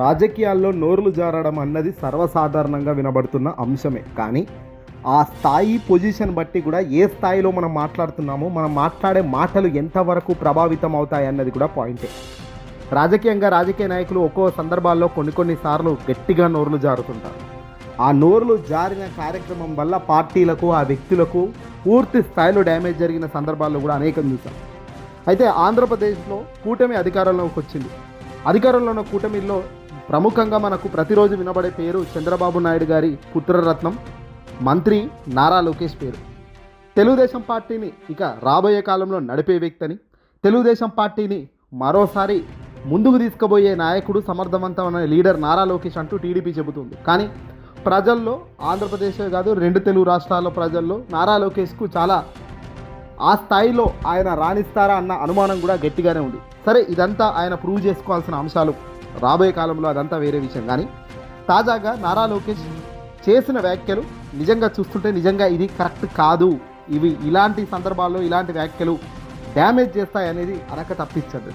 రాజకీయాల్లో నోరులు జారడం అన్నది సర్వసాధారణంగా వినబడుతున్న అంశమే. కానీ ఆ స్థాయి పొజిషన్ బట్టి కూడా ఏ స్థాయిలో మనం మాట్లాడుతున్నామో మనం మాట్లాడే మాటలు ఎంతవరకు ప్రభావితం అవుతాయి అన్నది కూడా పాయింటే. రాజకీయంగా రాజకీయ నాయకులు ఒక్కో సందర్భాల్లో కొన్ని కొన్ని సార్లు గట్టిగా నోరులు జారుతుంటారు. ఆ నోరులు జారిన కార్యక్రమం వల్ల పార్టీలకు ఆ వ్యక్తులకు పూర్తి స్థాయిలో డ్యామేజ్ జరిగిన సందర్భాల్లో కూడా అనేకం చూసాం. అయితే ఆంధ్రప్రదేశ్లో కూటమి అధికారంలోకి వచ్చింది. అధికారంలో ఉన్న కూటమిలో ప్రముఖంగా మనకు ప్రతిరోజు వినబడే పేరు చంద్రబాబు నాయుడు గారి పుత్రరత్నం మంత్రి నారా లోకేష్ పేరు. తెలుగుదేశం పార్టీని ఇక రాబోయే కాలంలో నడిపే వ్యక్తిని తెలుగుదేశం పార్టీని మరోసారి ముందుకు తీసుకుపోయే నాయకుడు సమర్థవంతమైన లీడర్ నారా లోకేష్ అంటూ టీడీపీ చెబుతుంది. కానీ ప్రజల్లో ఆంధ్రప్రదేశ్ కాదు రెండు తెలుగు రాష్ట్రాల ప్రజల్లో నారా లోకేష్కు చాలా ఆ స్థాయిలో ఆయన రాణిస్తారా అన్న అనుమానం కూడా గట్టిగానే ఉంది. సరే ఇదంతా ఆయన ప్రూవ్ చేసుకోవాల్సిన అంశాలు. రాబోయే కాలంలో అదంతా వేరే విషయం. కానీ తాజాగా నారా లోకేష్ చేసిన వ్యాఖ్యలు నిజంగా చూస్తుంటే నిజంగా ఇది కరెక్ట్ కాదు. ఇవి ఇలాంటి సందర్భాల్లో ఇలాంటి వ్యాఖ్యలు డ్యామేజ్ చేస్తాయనేది అనక తప్పించదు.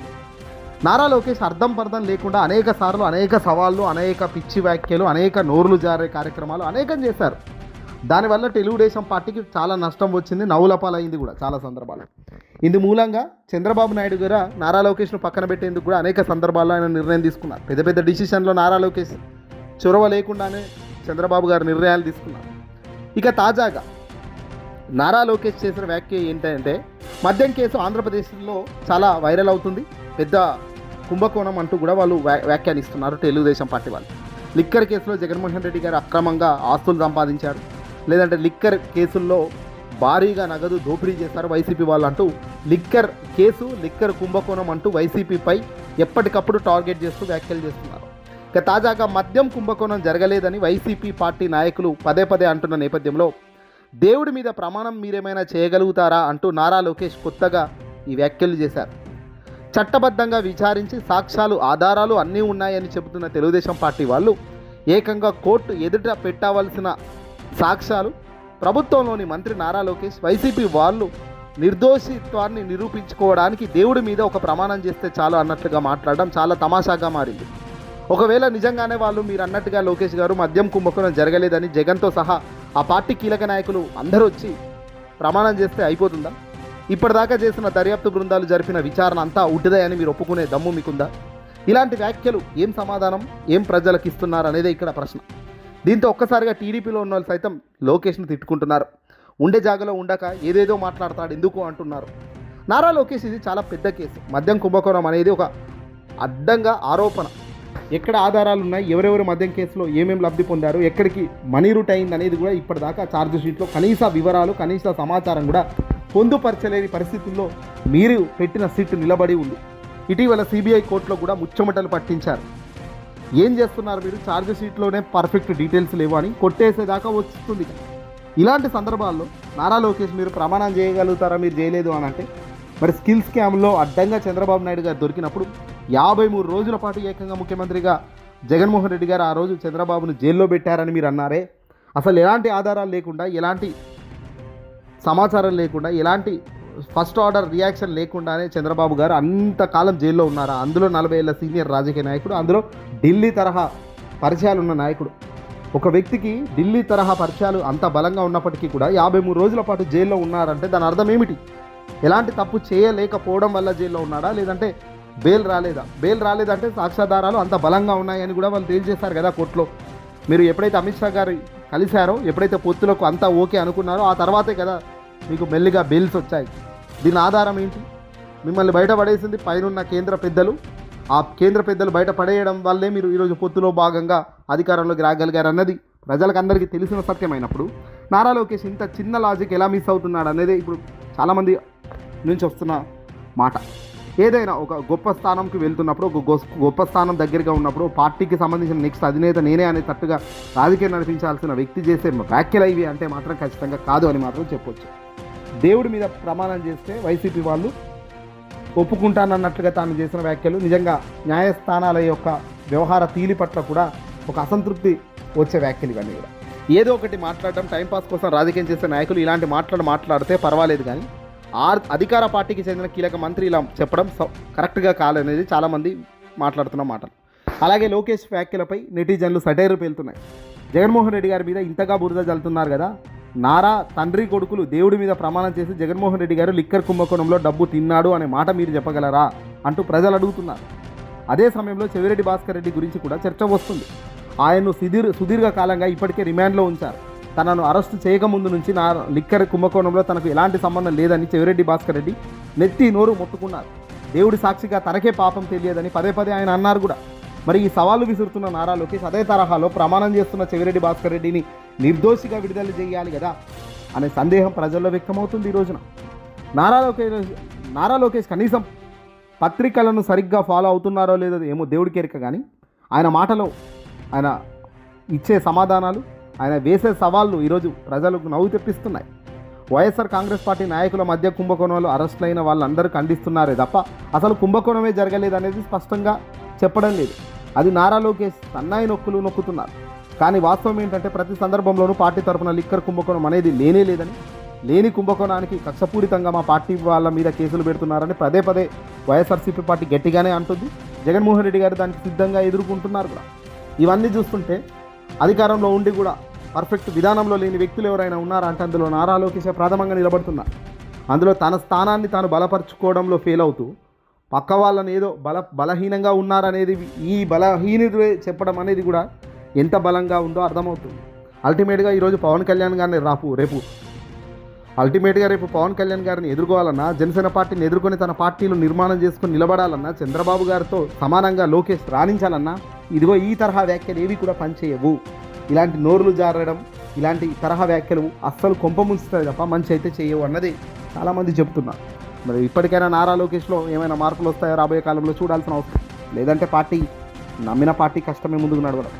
నారా లోకేష్ అర్థం పర్థం లేకుండా అనేక సార్లు అనేక సవాళ్ళు అనేక పిచ్చి వ్యాఖ్యలు అనేక నోరులు జారే కార్యక్రమాలు అనేకం చేశారు. దానివల్ల తెలుగుదేశం పార్టీకి చాలా నష్టం వచ్చింది నవ్వులపాలైంది కూడా చాలా సందర్భాలు. ఇందు మూలంగా చంద్రబాబు నాయుడు గారు నారా లోకేష్ను పక్కన పెట్టేందుకు కూడా అనేక సందర్భాల్లో ఆయన నిర్ణయం తీసుకున్నారు. పెద్ద పెద్ద డిసిషన్లో నారా లోకేష్ చొరవ లేకుండానే చంద్రబాబు గారు నిర్ణయాలు తీసుకున్నారు. ఇక తాజాగా నారా లోకేష్ చేసిన వ్యాఖ్య ఏంటంటే మద్యం కేసు ఆంధ్రప్రదేశ్లో చాలా వైరల్ అవుతుంది. పెద్ద కుంభకోణం అంటూ కూడా వాళ్ళు వ్యా- వ్యాఖ్యానిస్తున్నారు తెలుగుదేశం పార్టీ వాళ్ళు. లిక్కర్ కేసులో జగన్మోహన్ రెడ్డి గారు అక్రమంగా ఆస్తులు సంపాదించారు. లేదంటే లిక్కర్ కేసుల్లో భారీగా నగదు దోపిడీ చేస్తారు వైసీపీ వాళ్ళు అంటూ లిక్కర్ కేసు లిక్కర్ కుంభకోణం అంటూ వైసీపీపై ఎప్పటికప్పుడు టార్గెట్ చేస్తూ వ్యాఖ్యలు చేస్తున్నారు. ఇక తాజాగా మద్యం కుంభకోణం జరగలేదని వైసీపీ పార్టీ నాయకులు పదే పదే అంటున్న నేపథ్యంలో దేవుడి మీద ప్రమాణం మీరేమైనా చేయగలుగుతారా? అంటూ నారా లోకేష్ కొత్తగా ఈ వ్యాఖ్యలు చేశారు. చట్టబద్ధంగా విచారించి సాక్ష్యాలు ఆధారాలు అన్నీ ఉన్నాయని చెబుతున్న తెలుగుదేశం పార్టీ వాళ్ళు ఏకంగా కోర్టు ఎదుట పెట్టవలసిన సాక్ష్యాలు. ప్రభుత్వంలోని మంత్రి నారా లోకేష్ వైసీపీ వాళ్ళు నిర్దోషిత్వాన్ని నిరూపించుకోవడానికి దేవుడి మీద ఒక ప్రమాణం చేస్తే చాలు అన్నట్లుగా మాట్లాడడం చాలా తమాషాగా మారింది. ఒకవేళ నిజంగానే వాళ్ళు మీరు అన్నట్టుగా లోకేష్ గారు మద్యం కుంభకోణం జరగలేదని జగన్తో సహా ఆ పార్టీ కీలక నాయకులు అందరూ వచ్చి ప్రమాణం చేస్తే అయిపోతుందా? ఇప్పటిదాకా చేసిన దర్యాప్తు బృందాలు జరిపిన విచారణ అంతా ఉడ్డదని మీరు ఒప్పుకునే దమ్ము మీకుందా? ఇలాంటి వ్యాఖ్యలు ఏం సమాధానం ఏం ప్రజలకు ఇస్తున్నారు అనేదే ఇక్కడ ప్రశ్న. దీంతో ఒక్కసారిగా టీడీపీలో ఉన్న వాళ్ళు సైతం లోకేష్ను తిట్టుకుంటున్నారు. ఉండే జాగలో ఉండక ఏదేదో మాట్లాడతాడు ఎందుకు అంటున్నారు. నారా లోకేష్ ఇది చాలా పెద్ద కేసు. మద్యం కుంభకోణం అనేది ఒక అడ్డంగా ఆరోపణ. ఎక్కడ ఆధారాలు ఉన్నాయి? ఎవరెవరు మద్యం కేసులో ఏమేమి లబ్ధి పొందారు? ఎక్కడికి మనీ రూట్ అయింది అనేది కూడా ఇప్పటిదాకా ఛార్జ్ షీట్లో కనీస వివరాలు కనీస సమాచారం కూడా పొందుపరచలేని పరిస్థితుల్లో మీరు పెట్టిన సిట్ నిలబడి ఉంది. ఇటీవల సిబిఐ కోర్టులో కూడా ముచ్చమటలు పట్టించారు. ఏం చేస్తున్నారు మీరు? ఛార్జ్ షీట్లోనే పర్ఫెక్ట్ డీటెయిల్స్ లేవు అని కొట్టేసేదాకా వస్తుంది ఇలాంటి సందర్భాల్లో నారా లోకేష్ మీరు ప్రమాణం చేయగలుగుతారా? మీరు చేయలేదు అని అంటే మరి స్కిల్ స్కామ్లో అడ్డంగా చంద్రబాబు నాయుడు గారు దొరికినప్పుడు యాభై మూడు రోజుల పాటు ఏకంగా ముఖ్యమంత్రిగా జగన్మోహన్ రెడ్డి గారు ఆ రోజు చంద్రబాబును జైల్లో పెట్టారని మీరు అన్నారే. అసలు ఎలాంటి ఆధారాలు లేకుండా ఎలాంటి సమాచారం లేకుండా ఎలాంటి ఫస్ట్ ఆర్డర్ రియాక్షన్ లేకుండానే చంద్రబాబు గారు అంతకాలం జైల్లో ఉన్నారా? అందులో నలభై ఏళ్ళ సీనియర్ రాజకీయ నాయకుడు అందులో ఢిల్లీ తరహా పరిచయాలు ఉన్న నాయకుడు. ఒక వ్యక్తికి ఢిల్లీ తరహా పరిచయాలు అంత బలంగా ఉన్నప్పటికీ కూడా యాభై మూడు రోజుల పాటు జైల్లో ఉన్నారంటే దాని అర్థం ఏమిటి? ఎలాంటి తప్పు చేయలేకపోవడం వల్ల జైల్లో ఉన్నాడా? లేదంటే బెయిల్ రాలేదా? బెయిల్ రాలేదంటే సాక్ష్యాధారాలు అంత బలంగా ఉన్నాయని కూడా వాళ్ళు తేల్చేశారు కదా కోర్టులో. మీరు ఎప్పుడైతే అమిత్ షా గారు కలిశారో ఎప్పుడైతే పొత్తులకు అంతా ఓకే అనుకున్నారో ఆ తర్వాతే కదా మీకు మెల్లిగా బిల్స్ వచ్చాయి. దీని ఆధారం ఏంటి? మిమ్మల్ని బయటపడేసింది పైనున్న కేంద్ర పెద్దలు. ఆ కేంద్ర పెద్దలు బయట పడేయడం వల్లే మీరు ఈరోజు పొత్తులో భాగంగా అధికారంలోకి రాగలిగారు అన్నది ప్రజలకు అందరికీ తెలిసిన సత్యమైనప్పుడు. నారా లోకేష్ ఇంత చిన్న లాజిక్ ఎలా మిస్ అవుతున్నాడు అనేది ఇప్పుడు చాలామంది నుంచి వస్తున్న మాట. ఏదైనా ఒక గొప్ప స్థానంకి వెళ్తున్నప్పుడు ఒక గొస్- గొప్ప స్థానం దగ్గరగా ఉన్నప్పుడు పార్టీకి సంబంధించిన నెక్స్ట్ అధినేత నేనే అనే తట్టుగా రాజకీయం నడిపించాల్సిన వ్యక్తి చేసే వ్యాఖ్యలు ఇవి అంటే మాత్రం ఖచ్చితంగా కాదు అని మాత్రం చెప్పొచ్చు. దేవుడి మీద ప్రమాణం చేస్తే వైసీపీ వాళ్ళు ఒప్పుకుంటానన్నట్లుగా తాను చేసిన వ్యాఖ్యలు నిజంగా న్యాయస్థానాల యొక్క వ్యవహార తీలి పట్ల కూడా ఒక అసంతృప్తి వచ్చే వ్యాఖ్యలు ఇవన్నీ కూడా. ఏదో ఒకటి మాట్లాడడం టైంపాస్ కోసం రాజకీయం చేసే నాయకులు ఇలాంటి మాట్లాడు మాట్లాడితే పర్వాలేదు కానీ ఆర్ అధికార పార్టీకి చెందిన కీలక మంత్రి ఇలా చెప్పడం కరెక్ట్గా కాలనేది చాలామంది మాట్లాడుతున్న మాటలు. అలాగే లోకేష్ వ్యాఖ్యలపై నెటిజన్లు సటైరు పేలుతున్నాయి. జగన్మోహన్ రెడ్డి గారి మీద ఇంతగా బురద జల్లుతున్నారు కదా? నారా తండ్రి కొడుకులు దేవుడి మీద ప్రమాణం చేసి జగన్మోహన్ రెడ్డి గారు లిక్కర్ కుంభకోణంలో డబ్బు తిన్నాడు అనే మాట మీరు చెప్పగలరా? అంటూ ప్రజలు అడుగుతున్నారు. అదే సమయంలో చెవిరెడ్డి భాస్కర్ రెడ్డి గురించి కూడా చర్చ వస్తుంది. ఆయన్ను సుదీర్ సుదీర్ఘ కాలంగా ఇప్పటికే రిమాండ్లో ఉంచారు. తనను అరెస్టు చేయకముందు నుంచి నా లిక్కర్ కుంభకోణంలో తనకు ఎలాంటి సంబంధం లేదని చెవిరెడ్డి భాస్కర్ రెడ్డి నెత్తి నోరు మొత్తుకున్నారు. దేవుడి సాక్షిగా తనకే పాపం తెలియదని పదే పదే ఆయన అన్నారు కూడా. మరి ఈ సవాలు విసురుతున్న నారా లోకేష్ అదే తరహాలో ప్రమాణం చేస్తున్న చెవిరెడ్డి భాస్కర్ రెడ్డిని నిర్దోషిగా విడుదల చేయాలి కదా అనే సందేహం ప్రజల్లో వ్యక్తమవుతుంది ఈ రోజున. నారా లోకేష్ నారా లోకేష్ కనీసం పత్రికలను సరిగ్గా ఫాలో అవుతున్నారో లేదో ఏమో దేవుడికి ఎరక కానీ ఆయన మాటలో ఆయన ఇచ్చే సమాధానాలు ఆయన వేసే సవాళ్ళు ఈరోజు ప్రజలకు నవ్వు తెప్పిస్తున్నాయి. వైఎస్ఆర్ కాంగ్రెస్ పార్టీ నాయకుల మధ్య కుంభకోణంలో అరెస్టులైన వాళ్ళందరూ ఖండిస్తున్నారే తప్ప అసలు కుంభకోణమే జరగలేదు అనేది స్పష్టంగా చెప్పడం లేదు. అది నారా లోకేష్ సన్నాయి నొక్కులు నొక్కుతున్నారు. కానీ వాస్తవం ఏంటంటే ప్రతి సందర్భంలోనూ పార్టీ తరపున లిక్కర్ కుంభకోణం అనేది లేనే లేదని లేని కుంభకోణానికి కక్షపూరితంగా మా పార్టీ వాళ్ళ మీద కేసులు పెడుతున్నారని పదే పదే వైఎస్ఆర్సీపీ పార్టీ గట్టిగానే అంటుంది. జగన్మోహన్ రెడ్డి గారు దానికి సిద్ధంగా ఎదుర్కొంటున్నారు కూడా. ఇవన్నీ చూస్తుంటే అధికారంలో ఉండి కూడా పర్ఫెక్ట్ విధానంలో లేని వ్యక్తులు ఎవరైనా ఉన్నారా అంటే అందులో నారా లోకేష్ ప్రథమంగా నిలబడుతున్నారు అందులో తన స్థానాన్ని తాను బలపరచుకోవడంలో ఫెయిల్ అవుతూ పక్క వాళ్ళని ఏదో బల బలహీనంగా ఉన్నారనేది ఈ బలహీనుడే చెప్పడం అనేది కూడా ఎంత బలంగా ఉందో అర్థమవుతుంది. అల్టిమేట్గా ఈరోజు పవన్ కళ్యాణ్ గారిని రాపు రేపు అల్టిమేట్గా రేపు పవన్ కళ్యాణ్ గారిని ఎదుర్కోవాలన్నా జనసేన పార్టీని ఎదుర్కొని తన పార్టీలు నిర్మాణం చేసుకొని నిలబడాలన్నా చంద్రబాబు గారితో సమానంగా లోకేష్ రాణించాలన్నా ఇదిగో ఈ తరహా వ్యాఖ్యలు ఏవి కూడా పనిచేయవు. ఇలాంటి నోరులు జారడం ఇలాంటి తరహా వ్యాఖ్యలు అస్సలు కొంప ముంచుతాయి తప్ప మంచి అయితే చేయవు అన్నది చాలామంది చెప్తున్నారు మరి ఇప్పటికైనా నారా లోకేష్లో ఏమైనా మార్పులు వస్తాయో రాబోయే కాలంలో చూడాల్సిన అవసరం. లేదంటే పార్టీ నమ్మిన పార్టీ కష్టమే ముందుకు నడవడం.